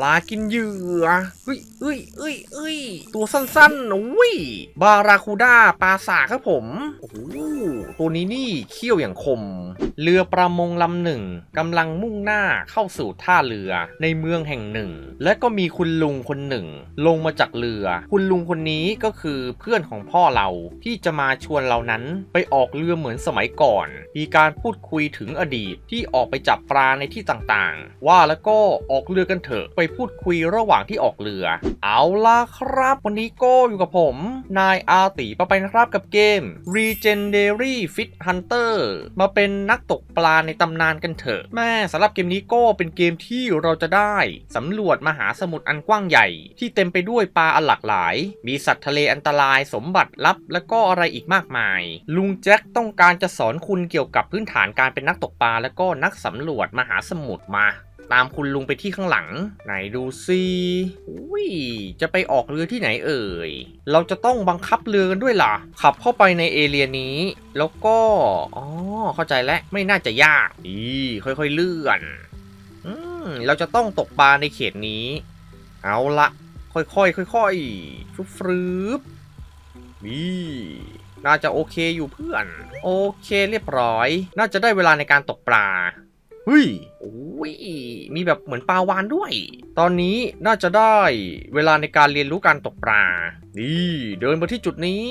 ปลากินเหยื่อเฮ้ยเฮ้ยเฮ้ยเฮ้ยตัวสั้นๆอุ้ย บาราคูด้าปลาสาครับผม โอ้โห ตัวนี้นี่เขี้ยวอย่างคม เรือประมงลำหนึ่งกำลังมุ่งหน้าเข้าสู่ท่าเรือในเมืองแห่งหนึ่ง และก็มีคุณลุงคนหนึ่ง ลงมาจากเรือ คุณลุงคนนี้ก็คือเพื่อนของพ่อเราที่จะมาชวนเรานั้นไปออกเรือเหมือนสมัยก่อน มีการพูดคุยถึงอดีตที่ออกไปจับปลาในที่ต่างๆ ว่าแล้วก็ออกเรือกันเถอะไปพูดคุยระหว่างที่ออกเรือ เอาล่ะครับ วันนี้ก็อยู่กับผม นายอาติปะไปนะครับกับเกม Legendary Fish Hunter มาเป็นนักตกปลาในตำนานกันเถอะแม่สำหรับเกมนี้ก็เป็นเกมที่เราจะได้สำรวจมหาสมุทรอันกว้างใหญ่ ที่เต็มไปด้วยปลาอันหลากหลาย มีสัตว์ทะเลอันตรายสมบัติลับ และก็อะไรอีกมากมาย ลุงแจ็คต้องการจะสอนคุณเกี่ยวกับพื้นฐานการเป็นนักตกปลาและก็นักสำรวจมหาสมุทรมา ตามคุณลุงไปที่ข้างหลัง ไหนดูซิอุ้ย จะไปออกเรือที่ไหนเอ่ย เราจะต้องบังคับเรือกันด้วยล่ะ ขับเข้าไปในเอเรียนี้ แล้วก็ อ๋อ เข้าใจแล้ว ไม่น่าจะยากดีค่อยๆเลื่อน อืม เราจะต้องตกปลาในเขตนี้ เอาละค่อยๆค่อยๆฟึบฟรึบนี่น่าจะโอเคอยู่เพื่อน โอเคเรียบร้อย น่าจะได้เวลาในการตกปลา เฮ้ยโอ้ย มีแบบเหมือนปลาวานด้วย ตอนนี้น่าจะได้เวลาในการเรียนรู้การตกปลา นี่เดินมาที่จุดนี้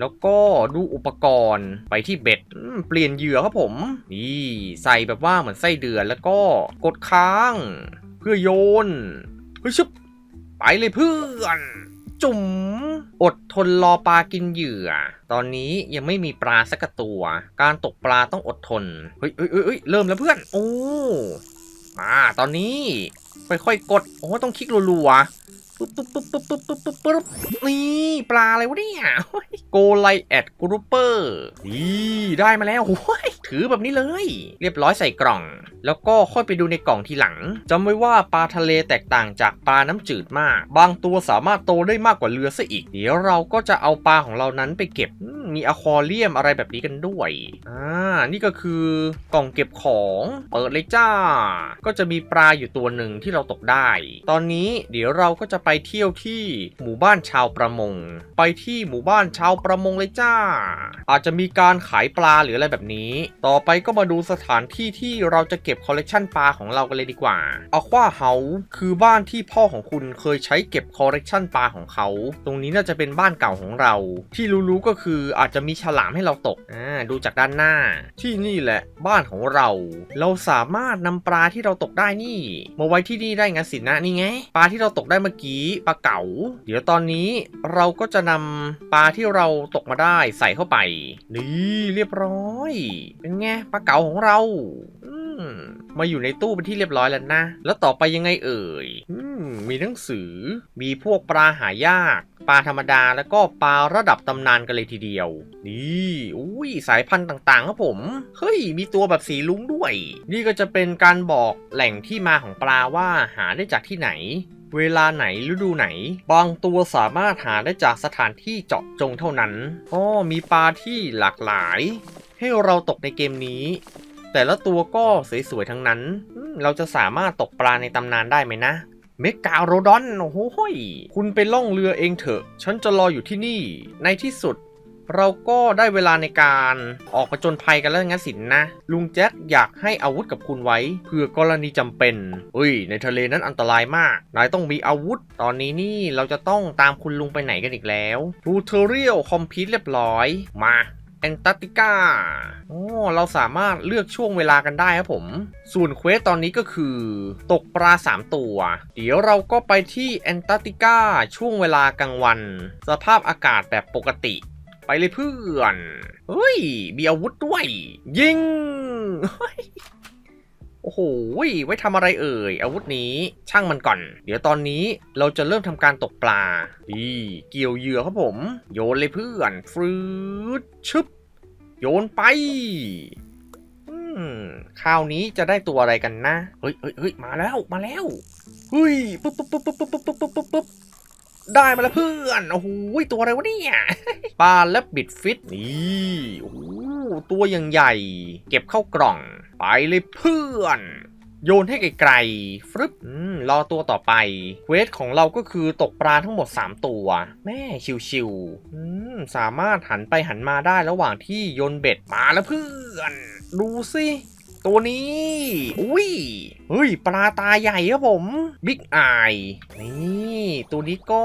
แล้วก็ดูอุปกรณ์ไปที่เบ็ด เปลี่ยนเหยื่อครับผม นี่ใส่แบบว่าเหมือนไส้เดือนแล้วก็กดค้าง เพื่อโยน เฮ้ยชึบไปเลยเพื่อน จุ๋มอดทนรอปลากินเหยื่อ ตอนนี้ยังไม่มีปลาสักตัว การตกปลาต้องอดทน เฮ้ยเฮ้ยเฮ้ยเฮ้ยเริ่มแล้วเพื่อน โอ้มาตอนนี้ ค่อยๆกด โอ้ต้องคลิกรัวๆ ปึ๊บปึ๊บปึ๊บปึ๊บปึ๊บปึ๊บปึ๊บปึ๊บนี่ปลาอะไรวะเนี่ยโกไลแอดกรูเปอร์นี่ได้มาแล้วโอ้ยถือแบบนี้เลย เรียบร้อยใส่กล่อง แล้วก็ค่อยไปดูในกล่องทีหลังจำไว้ว่าปลาทะเลแตกต่างจากปลาน้ำจืดมาก บางตัวสามารถโตได้มากกว่าเรือซะอีก เดี๋ยวเราก็จะเอาปลาของเรานั้นไปเก็บมีอะควาเรียมอะไรแบบนี้กันด้วยอ่านี่ก็คือกล่องเก็บของเปิดเลยจ้า ก็จะมีปลาอยู่ตัวหนึ่งที่เราตกได้ ตอนนี้เดี๋ยวเราก็จะไปเที่ยวที่หมู่บ้านชาวประมง ไปที่หมู่บ้านชาวประมงเลยจ้า อาจจะมีการขายปลาหรืออะไรแบบนี้ ต่อไปก็มาดูสถานที่ที่เราจะเก็บคอลเลกชันปลาของเรากันเลยดีกว่าอควาเฮาคือบ้านที่พ่อของคุณเคยใช้เก็บคอลเลกชันปลาของเขา ตรงนี้น่าจะเป็นบ้านเก่าของเรา ที่รู้ๆก็คืออาจจะมีฉลามให้เราตกอ่าดูจากด้านหน้า ที่นี่แหละบ้านของเรา เราสามารถนำปลาที่เราตกได้นี่ มาไว้ที่นี่ได้งั้นสินะนี่ไง ปลาที่เราตกได้เมื่อกี้ปลาเก๋า เดี๋ยวตอนนี้เราก็จะนำปลาที่เราตกมาได้ใส่เข้าไป นี่เรียบร้อย เป็นไงปลาเก๋าของเราอมมาอยู่ในตู้เป็นที่เรียบร้อยแล้วนะ แล้วต่อไปยังไงเอ่ยอมมีหนังสือ มีพวกปลาหายาก ปลาธรรมดาแล้วก็ปลาระดับตำนานกันเลยทีเดียว นี่อุ้ยสายพันธุ์ต่างๆครับผม เฮ้ย มีตัวแบบสีลุ้งด้วย นี่ก็จะเป็นการบอกแหล่งที่มาของปลาว่าหาได้จากที่ไหน เวลาไหนฤดูไหน บางตัวสามารถหาได้จากสถานที่เจาะจงเท่านั้นอ๋อมีปลาที่หลากหลาย ให้เราตกในเกมนี้ แต่ละตัวก็สวยๆทั้งนั้น เราจะสามารถตกปลาในตำนานได้ไหมนะเมกาโรดอน โอ้โหคุณไปล่องเรือเองเถอะ ฉันจะรออยู่ที่นี่ ในที่สุด เราก็ได้เวลาในการออกประจนภัยกันแล้วงั้นสินนะ ลุงแจ็คอยากให้อาวุธกับคุณไว้เพื่อกรณีจำเป็นเฮ้ย ในทะเลนั้นอันตรายมาก นายต้องมีอาวุธ ตอนนี้นี่เราจะต้องตามคุณลุงไปไหนกันอีกแล้วทูเทอเรียลคอมพิวเรียบร้อย มาแอนตาร์กติกาโอ้เราสามารถเลือกช่วงเวลากันได้ครับผม ส่วนเควสตอนนี้ก็คือ ตกปลา 3 ตัว เดี๋ยวเราก็ไปที่แอนตาร์กติกาช่วงเวลากลางวัน สภาพอากาศแบบปกติ ไปเลยเพื่อน เฮ้ย มีอาวุธด้วย ยิง โอ้โห ไว้ทำอะไรเอ่ย อาวุธนี้ช่างมันก่อน เดี๋ยวตอนนี้เราจะเริ่มทำการตกปลา ดี เกี่ยวเหยื่อครับผม โยนเลยเพื่อนฟืดชึบ โยนไปอืมคราวนี้จะได้ตัวอะไรกันนะเฮ้ยเฮ้ยเฮ้ยมาแล้ว มาแล้ว เฮ้ย ปุ๊บปุ๊บปุ๊บปุ๊บปุ๊บปุ๊บปุ๊บปุ๊บ ได้มาแล้วเพื่อน โอ้โหตัวอะไรวะเนี่ยปลาและบิดฟิตนี่โอ้โหตัวยังใหญ่ เก็บเข้ากล่อง ไปเลยเพื่อน โยนให้ไกลๆฟรึบรอตัวต่อไปเควสของเราก็คือตกปลาทั้งหมด 3 ตัว แม่ชิวๆสามารถหันไปหันมาได้ระหว่างที่โยนเบ็ดมาแล้วเพื่อน ดูสิ ตัวนี้ อุ้ยเฮ้ย ปลาตาใหญ่ครับผมบิ๊กไอนี่ตัวนี้ก็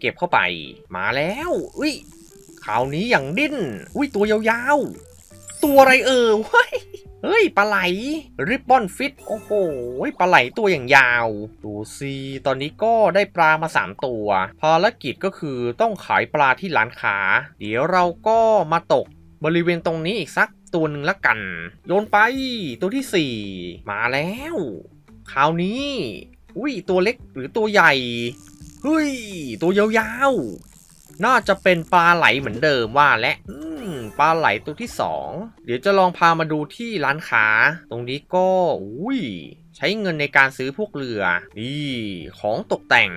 เก็บเข้าไป มาแล้วอุ้ยคราวนี้อย่างดิ้น อุ้ย ตัวยาวๆ ตัวอะไรเออเว้ยเฮ้ยปลาไหลริบบอนฟิตโอ้โหปลาไหลตัวอย่างยาวดูสิตอนนี้ก็ได้ปลามา 3 ตัว ภารกิจก็คือต้องขายปลาที่ร้านค้า เดี๋ยวเราก็มาตกบริเวณตรงนี้อีกสัก ตัวหนึ่งละกัน โยนไปตัวที่ 4 มาแล้วคราวนี้ อุ้ยตัวเล็กหรือตัวใหญ่เฮ้ยตัวยาวๆ น่าจะเป็นปลาไหลเหมือนเดิมว่าและปลาไหลตัวที่ 2 เดี๋ยวจะลองพามาดูที่ร้านค้า ตรงนี้ก็อุ้ย ใช้เงินในการซื้อพวกเรือ นี่ของตกแต่ง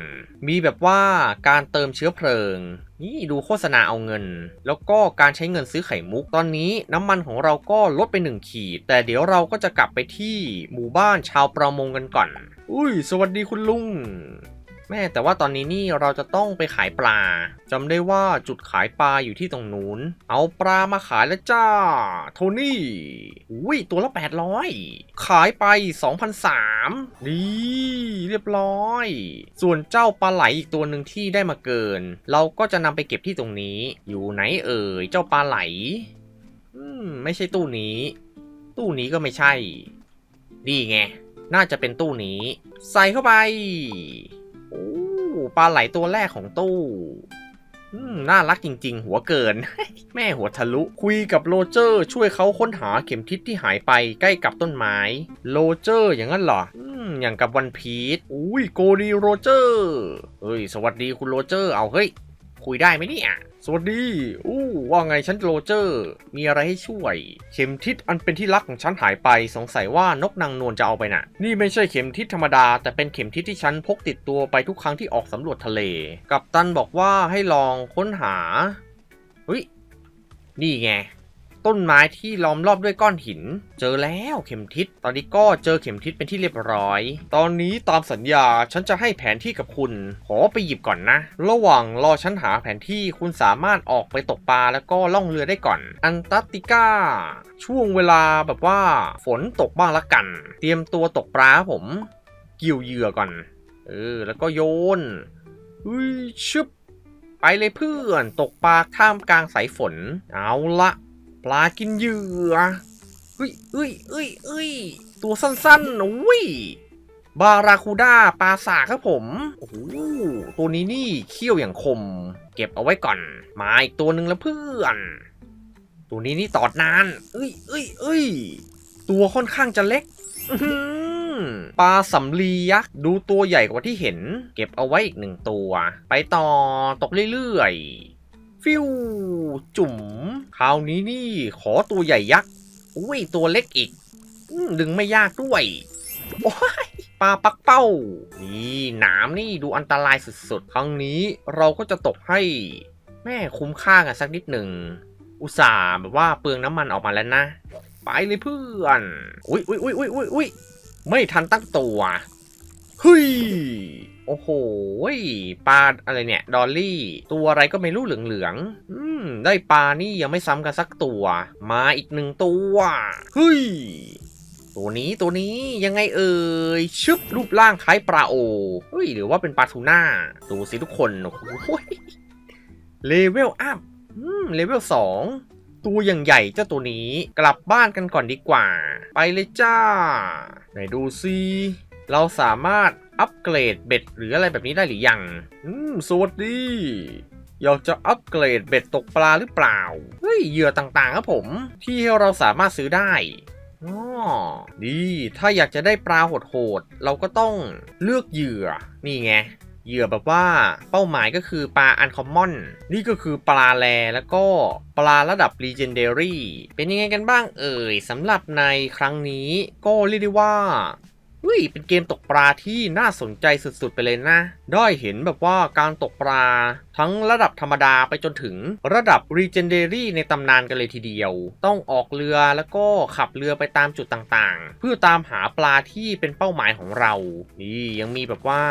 มีแบบว่าการเติมเชื้อเพลิง นี่ดูโฆษณาเอาเงิน แล้วก็การใช้เงินซื้อไข่มุก ตอนนี้น้ำมันของเราก็ลดไปหนึ่งขีด แต่เดี๋ยวเราก็จะกลับไปที่หมู่บ้านชาวประมงกันก่อน อุ้ย สวัสดีคุณลุง แม่แต่ว่าตอนนี้นี่เราจะต้องไปขายปลาจำได้ว่าจุดขายปลาอยู่ที่ตรงนู้น เอาปลามาขายแล้วจ้า โทนี่อุ้ยตัวละ 800 ขายไป 2,003นี่เรียบร้อย ส่วนเจ้าปลาไหลอีกตัวหนึ่งที่ได้มาเกิน เราก็จะนำไปเก็บที่ตรงนี้ อยู่ไหนเอ่ยเจ้าปลาไหล อืมไม่ใช่ตู้นี้ ตู้นี้ก็ไม่ใช่นี่ไง น่าจะเป็นตู้นี้ ใส่เข้าไป ปลาไหลตัวแรกของตู้น่ารักจริง ๆ หัวเกิน แม่หัวทะลุ คุยกับโรเจอร์ช่วยเขาค้นหาเข็มทิศที่หายไปใกล้กับต้นไม้โรเจอร์อย่างนั้นเหรออืมอย่างกับวันพีชอุ้ยโกดีโรเจอร์เฮ้ย สวัสดีคุณโรเจอร์ เอาเฮ้ย คุยได้ไหมเนี่ย สวัสดี อู้ว่าไงฉันโรเจอร์ มีอะไรให้ช่วย เข็มทิศอันเป็นที่รักของฉันหายไป สงสัยว่านกนางนวลจะเอาไปน่ะ นี่ไม่ใช่เข็มทิศธรรมดา แต่เป็นเข็มทิศที่ฉันพกติดตัวไปทุกครั้งที่ออกสำรวจทะเล กัปตันบอกว่าให้ลองค้นหาเฮ้ย นี่ไง ต้นไม้ที่ล้อมรอบด้วยก้อนหิน เจอแล้วเข็มทิศ ตอนนี้ก็เจอเข็มทิศเป็นที่เรียบร้อย ตอนนี้ตามสัญญาฉันจะให้แผนที่กับคุณ ขอไปหยิบก่อนนะ ระหว่างรอฉันหาแผนที่คุณสามารถออกไปตกปลาแล้วก็ล่องเรือได้ก่อน อันตาร์กติกา ช่วงเวลาแบบว่า ฝนตกบ้างละกัน เตรียมตัวตกปลาผม กิ่วเหยื่อก่อน เออ แล้วก็โยนอุ้ยชึบไปเลยเพื่อน ตกปลาท่ามกลางสายฝน เอาละ ลากินเหยื่อเฮ้ยเอ้ยเอ้ยเอ้ยตัวสั้นๆอุ้ยบาราคูด้าปลาสาครับผม โอ้โห ตัวนี้นี่เขี้ยวอย่างคม เก็บเอาไว้ก่อน มาอีกตัวหนึ่งแล้วเพื่อน ตัวนี้นี่ตอดนาน เอ้ยเอ้ยเอ้ย ตัวค่อนข้างจะเล็กปลาสำลียักษ์ดูตัวใหญ่กว่าที่เห็น เก็บเอาไว้อีกหนึ่งตัว ไปต่อตกเรื่อยๆ ฟิวจุ๋มคราวนี้นี่ขอตัวใหญ่ยักษ์อุ้ยตัวเล็กอีกอดึงไม่ยากด้วยโอ้ยปลาปักเป้า นี่หนามนี่ดูอันตรายสุดๆ ครั้งนี้เราก็จะตกให้ แม่คุ้มค่ากันสักนิดหนึ่ง อุตส่าห์แบบว่าเปลืองน้ำมันออกมาแล้วนะ ไปเลยเพื่อน อุ้ยอุ้ยอุ้ยอุ้ยอุ้ยอุ้ยไม่ทันตั้งตัวเฮ้ย โอ้โหปลาอะไรเนี่ย ดอลลี่ ตัวอะไรก็ไม่รู้เหลืองๆอืม ได้ปลานี่ยังไม่ซ้ำกันสักตัว มาอีกหนึ่งตัวเฮ้ยตัวนี้ตัวนี้ยังไงเอ่ยชึบรูปร่างคล้ายปลาโอเฮ้ยหรือว่าเป็นปลาทูน่าดูสิทุกคนโอ้โหเลเวลอัพอืมเลเวลสองตัวอย่างใหญ่เจ้าตัวนี้กลับบ้านกันก่อนดีกว่า ไปเลยจ้า ไหนดูซิเราสามารถ อัปเกรดเบ็ดหรืออะไรแบบนี้ได้หรือยัง อืมสวัสดีอยากจะอัปเกรดเบ็ดตกปลาหรือเปล่า เฮ้ย เหยื่อต่างๆครับผม ที่เราสามารถซื้อได้อ๋อดีถ้าอยากจะได้ปลาโหดๆ เราก็ต้องเลือกเหยื่อ นี่ไง เหยื่อแบบว่าเป้าหมายก็คือปลาอันคอมมอน นี่ก็คือปลาแลแล้วก็ปลาระดับ Legendary เป็นยังไงกันบ้างเอ่ยสำหรับในครั้งนี้ก็เรียกได้ว่า เฮ้ยเป็นเกมตกปลาที่น่าสนใจสุดๆไปเลยนะ ได้เห็นแบบว่าการตกปลาทั้งระดับธรรมดาไปจนถึงระดับ Legendary ในตำนานกันเลยทีเดียว ต้องออกเรือแล้วก็ขับเรือไปตามจุดต่างๆ เพื่อตามหาปลาที่เป็นเป้าหมายของเรา นี่ยังมีแบบว่า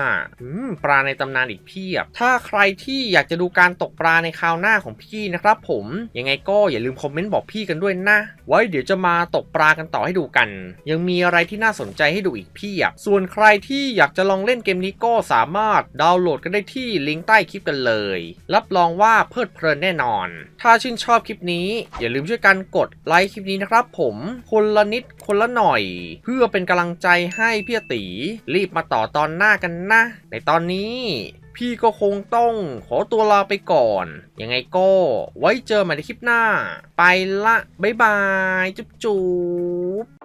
ปลาในตำนานอีกเพียบ ถ้าใครที่อยากจะดูการตกปลาในคราวหน้าของพี่นะครับผมยังไงก็อย่าลืมคอมเมนต์บอกพี่กันด้วยนะ ไว้เดี๋ยวจะมาตกปลากันต่อให้ดูกัน ยังมีอะไรที่น่าสนใจให้ดูอีกเพียบ ส่วนใครที่อยากจะลองเล่นเกมนี้ก็สามารถดาวน์โหลดกันได้ที่ลิงก์ใต้คลิปกันเลย รับรองว่าเพลิดเพลินแน่นอน ถ้าชื่นชอบคลิปนี้ อย่าลืมช่วยกันกดไลค์คลิปนี้นะครับผมคนละนิดคนละหน่อย เพื่อเป็นกำลังใจให้พี่ตีรีบมาต่อตอนหน้ากันนะ ในตอนนี้พี่ก็คงต้องขอตัวลาไปก่อน ยังไงก็ไว้เจอใหม่ในคลิปหน้า ไปละ บ๊ายบาย จุ๊บจุ๊บ